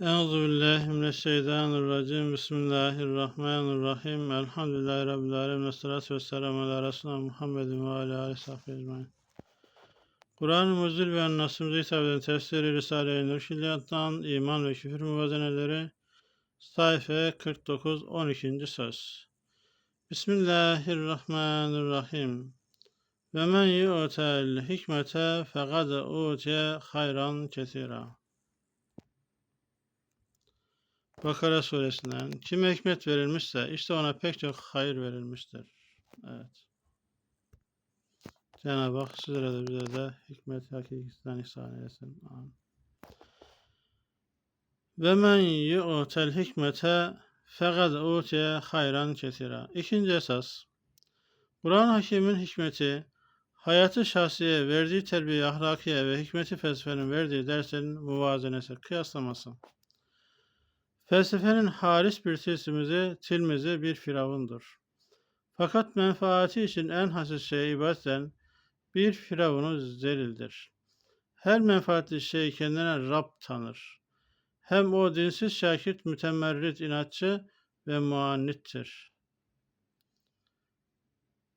Euzu billahi mineşşeytanirracim. Bismillahirrahmanirrahim. Elhamdülillahi rabbil alamin. Esselatu vesselamu ala resulina Muhammedin ve ala alihi sahbihi ecmaîn. Kur'an-ı Mucizül ve Nasımızı hitap eden tefsiri Risale-i Nur Şilyat'tan İman ve Küfür Muvazeneleri sayfa 49 12. söz. Bismillahirrahmanirrahim. Ve men yu'tel hikmete fekad utiye hayran kesira. Bakara suresinden kime hikmet verilmişse işte ona pek çok hayır verilmiştir. Evet. Cenab-ı Hak sizlere de bize de hikmet hakikisinden ihsan eylesin. Amin. Ve men yu'tel hikmete fekad utiye hayran kesira. İkinci esas. Kur'an Hakim'in hikmeti, hayatı şahsiye, verdiği terbiye, ahlakiye ve hikmeti felsefenin verdiği derslerin muvazenesi, kıyaslaması. Felsefenin haris bir tilsimizi, tilmizi bir firavundur. Fakat menfaati için en hassiz şeye ibadetten bir firavunu zelildir. Her menfaatli şey kendine Rab tanır. Hem o dinsiz şakirt mütemerrit inatçı ve muannittir.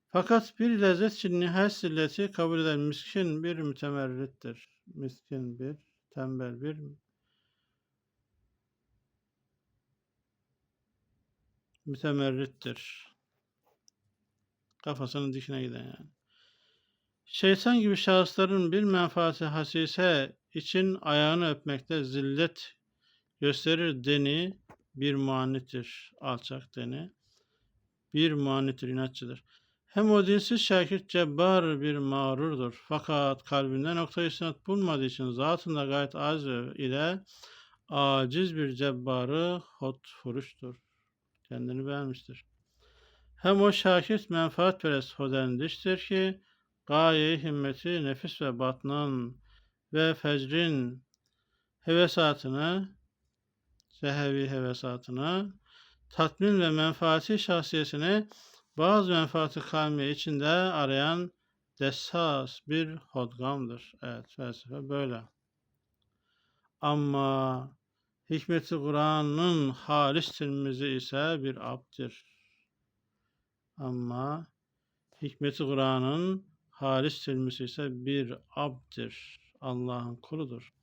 Fakat bir lezzet için nihayet zilleti kabul eden miskin bir mütemerrittir. Miskin bir, tembel bir mütemerrittir. Kafasının dikine giden yani. Şeytan gibi şahısların bir menfaati hasise için ayağını öpmekte zillet gösterir deni bir muannittir. Alçak deni. Bir muannittir, inatçıdır. Hem o dinsiz şakir cebbar bir mağrurdur. Fakat kalbinde nokta istinat bulmadığı için zatında gayet az ile aciz bir cebbarı hot furuştur kendini beğenmiştir. Hem o şakir menfaatperest hodendiştir ki gaye himmeti nefis ve batnın ve fecrin hevesatını sehevi hevesatını tatmin ve menfaati şahsiyesini bazı menfaati kalmi içinde arayan dessas bir hodgamdır. Evet felsefe böyle. Ama Hikmeti Kur'an'ın halis tilmizi ise bir abdir. Ama hikmeti Kur'an'ın halis tilmizi ise bir abdir. Allah'ın kuludur.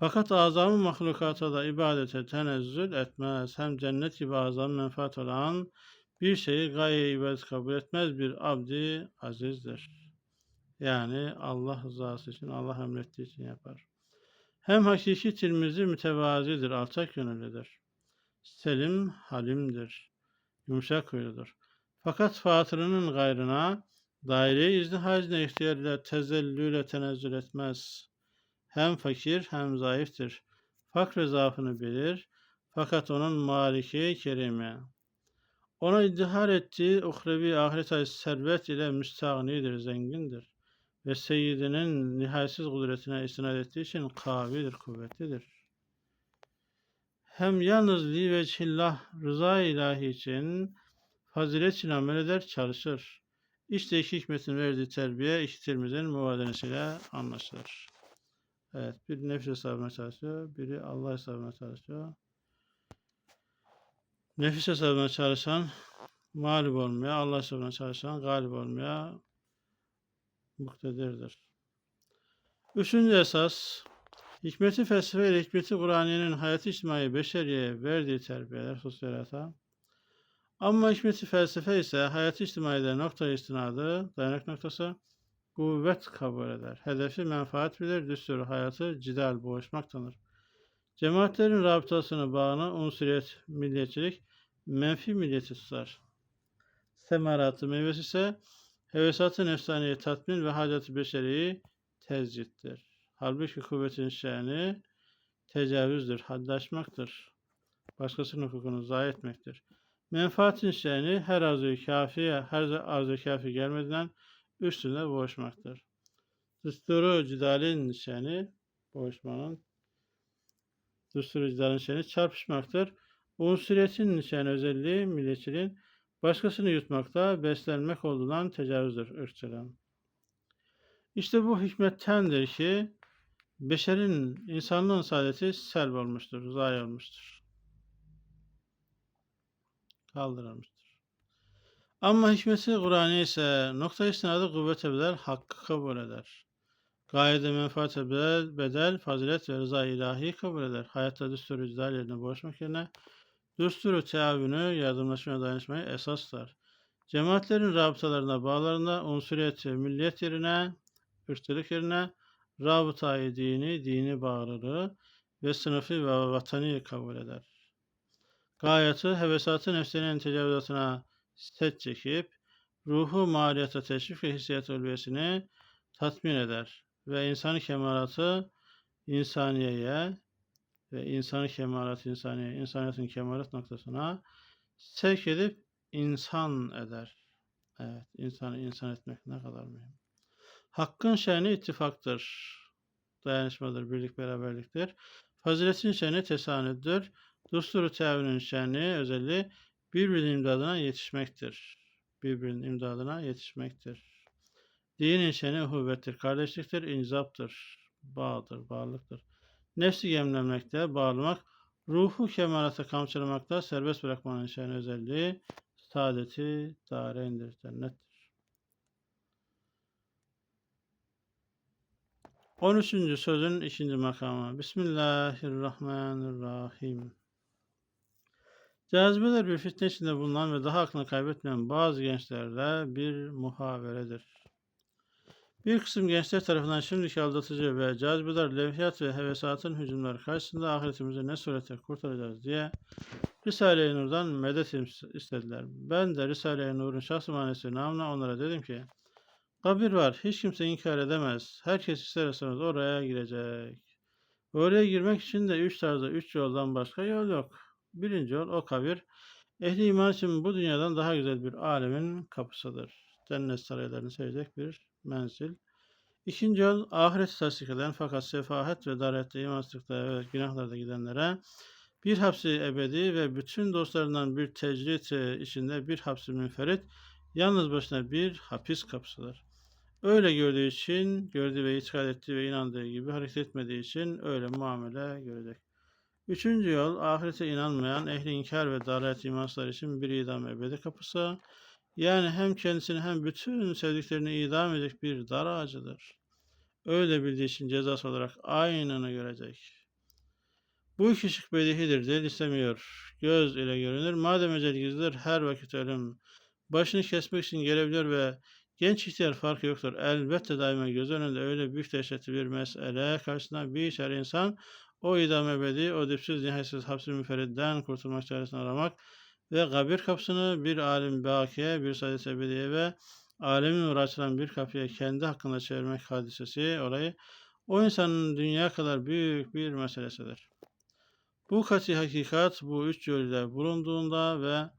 Fakat azamı mahlukata da ibadete tenezzül etmez. Hem cennet gibi azam menfaat olan bir şeyi gaye ibadet kabul etmez bir abdi azizdir. Yani Allah rızası için, Allah emrettiği için yapar. Hem hakiki Tirmizi mütevazidir, alçak gönüllüdür. Selim, halimdir, yumuşak huyludur. Fakat fatırının gayrına, daire-i izdihacine ihtiyarıyla tezellüle tenezzül etmez. Hem fakir hem zayıftır. Fakr zaafını bilir. Fakat onun maliki kerime. Ona iddihar ettiği uhrevi ahiret servet ile müstahnidir, zengindir ve seyyidinin nihayetsiz kudretine istinad ettiği için kavidir, kuvvetlidir. Hem yalnız li ve çillah rıza ilahi için fazilet için amel eder, çalışır. İşte iki hikmetin verdiği terbiye iki tirmizin muvadenesiyle anlaşılır. Evet, bir nefis hesabına çalışıyor, biri Allah hesabına çalışıyor. Nefis hesabına çalışan mağlup olmaya, Allah hesabına çalışan galip olmaya muktedirdir. Üçüncü esas, hikmeti felsefe ile hikmeti Kur'an'ın hayat içtimai beşeriye verdiği terbiyeler sosyalata. Ama hikmeti felsefe ise hayat içtimaide nokta istinadı, dayanak noktası, kuvvet kabul eder. Hedefi menfaat bilir, düsturu hayatı cidal, boğuşmak tanır. Cemaatlerin rabıtasını, bağını, unsuriyet, milliyetçilik, menfi milliyeti tutar. Semaratı meyvesi ise Hevesatı nefsaniye tatmin ve hacet-i beşeriyi tezcittir. Halbuki kuvvetin şeni tecavüzdür, haddaşmaktır. Başkasının hukukunu zayi etmektir. Menfaatin şeni her arzu kafiye, her arzu kafi gelmeden üstüne boğuşmaktır. Düsturu cidalin şeni, boğuşmanın, düsturu cidalin şeni çarpışmaktır. Unsuriyetin şeni özelliği milliyetçiliğin Başkasını yutmakta beslenmek olduğundan tecavüzdür ırkçılığın. İşte bu hikmettendir ki beşerin, insanlığın saadeti selb olmuştur, zayi olmuştur. Kaldırılmıştır. Ama hikmeti Kur'an'ı ise nokta istinadı kuvvete bedel hakkı kabul eder. Gayede menfaate bedel, bedel, fazilet ve rıza ilahi kabul eder. Hayatta düsturu cidal yerine boğuşmak yerine düsturu teavünü, yardımlaşma ve dayanışmayı esaslar. Cemaatlerin rabıtalarına, bağlarında unsuriyet ve milliyet yerine, ırkçılık yerine rabıtayı dini, dini bağlılığı ve sınıfı ve vatani kabul eder. Gayeti hevesatı nefsinin tecavüzatına set çekip, ruhu mariyata teşvik ve hissiyat ulviyesini tatmin eder ve insanı kemalatı insaniyeye ve insanı kemalat insaniye, insaniyetin kemalat noktasına sevk edip insan eder. Evet, insanı insan etmek ne kadar mühim. Hakkın şeni ittifaktır. Dayanışmadır, birlik beraberliktir. Faziletin şeni tesanüddür. Dusturu teavünün şeni özelliği birbirinin imdadına yetişmektir. Birbirinin imdadına yetişmektir. Dinin şeni uhuvvettir, kardeşliktir, inzaptır, bağdır, bağlılıktır. Nefsi gemlemekte, bağlamak, ruhu kemalata kamçılamakta, serbest bırakmanın şeni özelliği, saadeti, darendir, cennettir. 13. sözün ikinci makamı. Bismillahirrahmanirrahim. Cazibeler bir fitne içinde bulunan ve daha aklını kaybetmeyen bazı gençlerle bir muhaveredir. Bir kısım gençler tarafından şimdiki aldatıcı ve cazibeler, levhiyat ve hevesatın hücumları karşısında ahiretimizi ne surete kurtaracağız diye Risale-i Nur'dan medet istediler. Ben de Risale-i Nur'un şahsı manesi namına onlara dedim ki, Kabir var, hiç kimse inkar edemez. Herkes ister istemez oraya girecek. Oraya girmek için de üç tarzda, üç yoldan başka yol yok. Birinci yol o kabir. Ehli iman için bu dünyadan daha güzel bir alemin kapısıdır. Cennet saraylarını sevecek bir menzil. İkinci yol ahiret tasdik eden fakat sefahet ve darette imansızlıkta ve günahlarda gidenlere bir hapsi ebedi ve bütün dostlarından bir tecrit içinde bir hapsi münferit yalnız başına bir hapis kapısıdır. Öyle gördüğü için, gördüğü ve itikad ettiği ve inandığı gibi hareket etmediği için öyle muamele görecek. Üçüncü yol, ahirete inanmayan, ehli inkar ve dalet imanslar için bir idam ebedi kapısı. Yani hem kendisini hem bütün sevdiklerini idam edecek bir dar ağacıdır. Öyle bildiği için cezası olarak aynını görecek. Bu iki şık bedihidir, dil istemiyor. Göz ile görünür. Madem ecel gizlidir, her vakit ölüm. Başını kesmek için gelebilir ve Genç ihtiyar farkı yoktur. Elbette daima göz önünde öyle büyük dehşetli bir mesele karşısında bir şer insan o idam ebedi, o dipsiz nihayetsiz hapsi müferritten kurtulmak çaresini aramak ve kabir kapısını bir alim bakiye, bir saadet ebediye ve alemin uğraşılan bir kapıya kendi hakkında çevirmek hadisesi orayı o insanın dünya kadar büyük bir meselesidir. Bu kati hakikat bu üç yolda bulunduğunda ve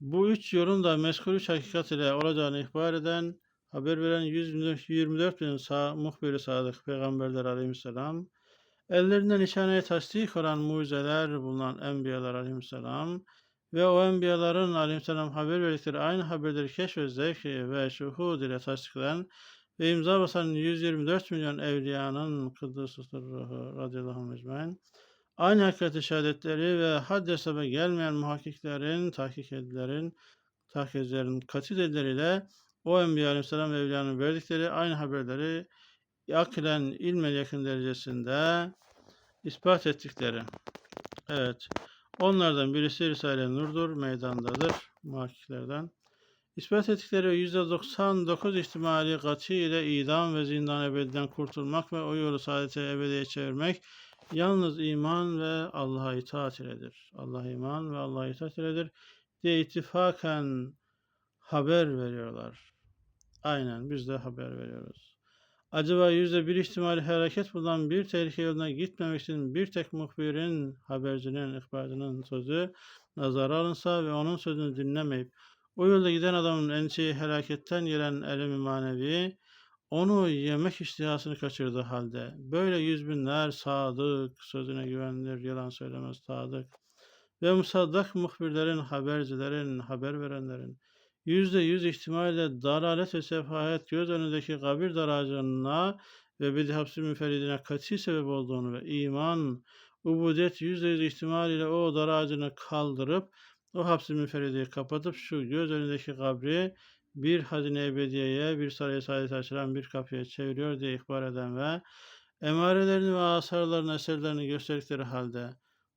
bu üç yorum da meskul üç hakikat ile olacağını ihbar eden, haber veren 124 bin sağ, muhbiri sadık peygamberler aleyhisselam, ellerinden nişaneye tasdik olan mucizeler bulunan enbiyalar aleyhisselam ve o enbiyaların aleyhisselam haber verdikleri aynı haberleri keşf ve şuhud ile tasdikleyen ve imza basan 124 milyon evliyanın kıddısı radıyallahu anh Aynı hakikati şehadetleri ve had hesaba gelmeyen muhakkiklerin, tahkik edilerin, tahkiklerin katı delilleriyle o Enbiya Aleyhisselam ve Evliyanın verdikleri aynı haberleri aklen ilme yakın derecesinde ispat ettikleri. Evet. Onlardan birisi Risale-i Nur'dur, meydandadır muhakkiklerden. İspat ettikleri %99 ihtimali katı ile idam ve zindan ebediden kurtulmak ve o yolu saadete ebediye çevirmek Yalnız iman ve Allah'a itaat iledir. Allah'a iman ve Allah'a itaat iledir diye ittifaken haber veriyorlar. Aynen biz de haber veriyoruz. Acaba yüzde bir ihtimali hareket bulunan bir tehlike yoluna gitmemek için bir tek muhbirin, habercinin, ihbarcının sözü nazara alınsa ve onun sözünü dinlemeyip o yolda giden adamın endişeyi helaketten gelen elemi manevi onu yemek iştihasını kaçırdığı halde böyle yüz binler sadık, sözüne güvenilir, yalan söylemez sadık ve musaddak muhbirlerin, habercilerin, haber verenlerin yüzde yüz ihtimalle dalalet ve sefahet göz önündeki kabir daracına ve bir hapsi müferidine kati sebep olduğunu ve iman, ubudiyet yüzde yüz ihtimal ile o dar ağacını kaldırıp o hapsi müferideyi kapatıp şu göz önündeki kabri bir hazine ebediyeye, bir saraya saadet açılan bir kapıya çeviriyor diye ihbar eden ve emarelerini ve asarlarını, eserlerini gösterdikleri halde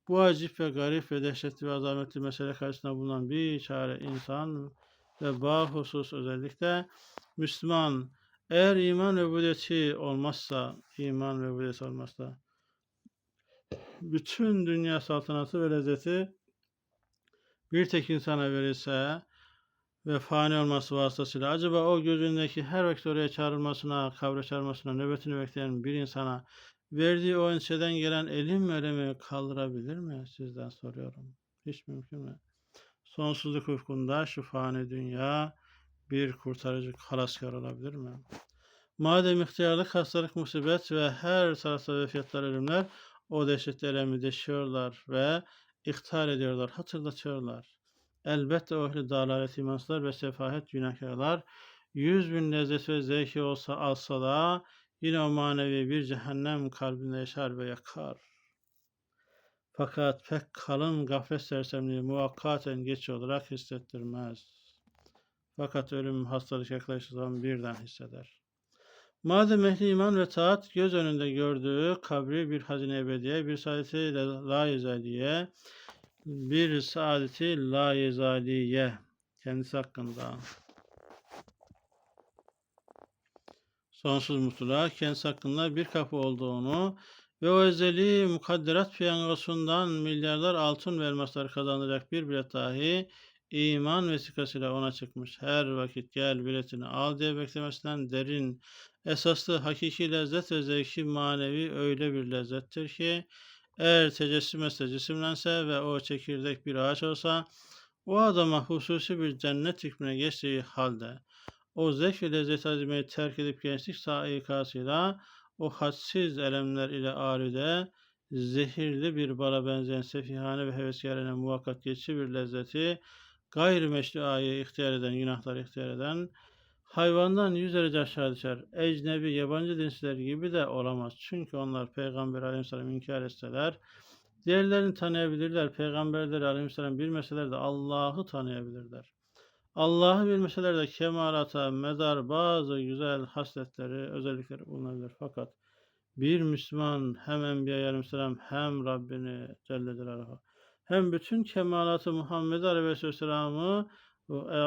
bu acip ve garip ve dehşetli ve azametli mesele karşısında bulunan bir çare insan ve bahusus özellikle Müslüman eğer iman ve ubudiyeti olmazsa, iman ve ubudiyeti olmazsa bütün dünya saltanatı ve lezzeti bir tek insana verilse ve fani olması vasıtasıyla acaba o gözündeki her vakit oraya çağrılmasına, kavre çağrılmasına, nöbetini bekleyen bir insana verdiği o enseden gelen elim ölemi kaldırabilir mi? Sizden soruyorum. Hiç mümkün mü? Sonsuzluk ufkunda şu fani dünya bir kurtarıcı halaskar olabilir mi? Madem ihtiyarlık, hastalık, musibet ve her tarafta vefiyatlar, ölümler o dehşetli elemi ve ihtar ediyorlar, hatırlatıyorlar. Elbette o ehli dalalet imansızlar ve sefahet günahkarlar yüz bin lezzet ve zevki olsa alsa da yine o manevi bir cehennem kalbinde yaşar ve yakar. Fakat pek kalın gaflet sersemliği muvakkaten geç olarak hissettirmez. Fakat ölüm hastalık yaklaştığı zaman birden hisseder. Madem ehli iman ve taat göz önünde gördüğü kabri bir hazine ebediye, bir saadeti la yezaliye, bir saadeti la yezaliye kendisi hakkında sonsuz mutluluğa kendisi hakkında bir kapı olduğunu ve o ezeli mukadderat piyangosundan milyarlar altın ve elmaslar kazanacak bir bilet dahi iman vesikasıyla ona çıkmış. Her vakit gel biletini al diye beklemesinden derin, esaslı hakiki lezzet ve zevki manevi öyle bir lezzettir ki eğer tecessüm etse cisimlense ve o çekirdek bir ağaç olsa o adama hususi bir cennet hükmüne geçtiği halde o zevk ve lezzet azimeyi terk edip gençlik saikasıyla o hadsiz elemler ile aride zehirli bir bala benzeyen sefihane ve heveskarene muvakkat geçici bir lezzeti gayrimeşruayı ihtiyar eden, günahlar ihtiyar eden, hayvandan yüz derece aşağı düşer. Ecnebi, yabancı dinsler gibi de olamaz. Çünkü onlar Peygamber aleyhisselam inkar etseler, diğerlerini tanıyabilirler. Peygamberleri aleyhisselam bilmeseler de Allah'ı tanıyabilirler. Allah'ı bilmeseler de kemalata medar bazı güzel hasletleri, özellikleri bulunabilir. Fakat bir Müslüman hem Enbiya aleyhisselam hem Rabbini Celle Celaluhu hem bütün kemalatı Muhammed Aleyhisselam'ı e,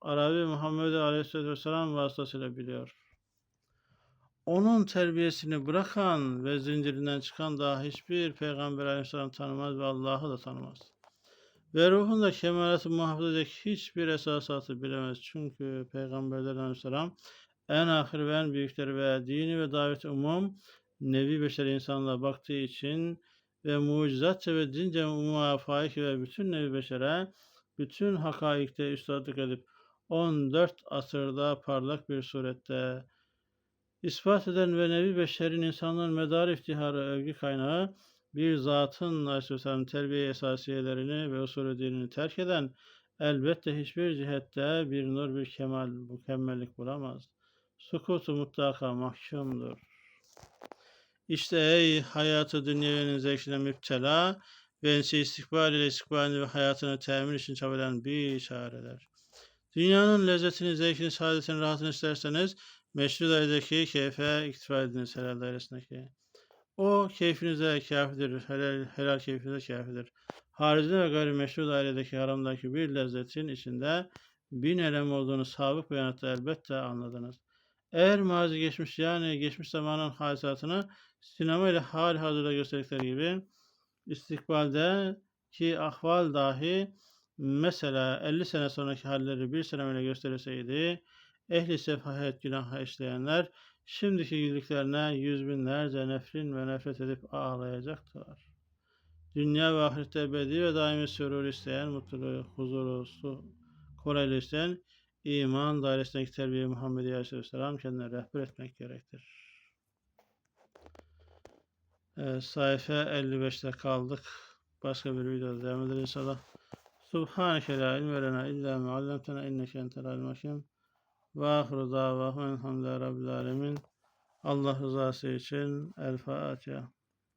Arabi Muhammed Aleyhisselam vasıtasıyla biliyor. Onun terbiyesini bırakan ve zincirinden çıkan daha hiçbir peygamber aleyhisselam tanımaz ve Allah'ı da tanımaz. Ve ruhunda kemalatı muhafaza edecek hiçbir esasatı bilemez. Çünkü peygamberler aleyhisselam en ahir ve en büyükleri ve dini ve davet umum nevi beşer insanlığa baktığı için ve mucizatça ve dince muvafaik ve bütün nevi beşere bütün hakaikte üstadlık edip 14 asırda parlak bir surette ispat eden ve nevi beşerin insanların medar iftiharı övgü kaynağı bir zatın aleyhisselam terbiye esasiyelerini ve usulü dinini terk eden elbette hiçbir cihette bir nur bir kemal mükemmellik bulamaz. Sukutu mutlaka mahkumdur. İşte ey hayatı dünyenin zevkine müptela ve ensi istikbal ile istikbalini ve hayatını temin için çabalayan bir çareler. Dünyanın lezzetini, zevkini, saadetini, rahatını isterseniz meşru dairedeki keyfe iktifa ediniz helal dairesindeki. O keyfinize kafidir, helal, helal keyfinize kafidir. Haricinde ve gayrimeşru dairedeki haramdaki bir lezzetin içinde bin elem olduğunu sabık beyanatla elbette anladınız. Eğer mazi geçmiş yani geçmiş zamanın hadisatını sinema ile hal hazırda gösterdikleri gibi istikbalde ki ahval dahi mesela 50 sene sonraki halleri bir sene gösterilseydi ehli sefahet günah işleyenler şimdiki güldüklerine yüz binlerce nefrin ve nefret edip ağlayacaktılar. Dünya ve ahirette ebedi ve daimi sürur isteyen, mutluluğu, huzuru, su, isteyen iman dairesindeki terbiye Muhammed Aleyhisselam kendine rehber etmek gerektir. Evet, sayfa 55'te kaldık. Başka bir videoda devam ederiz inşallah. Subhaneke la ilme lena illa ma allamtena inneke entel alim. Ve ahiru davahum elhamdülillahi rabbil alemin. Allah rızası için El Fatiha.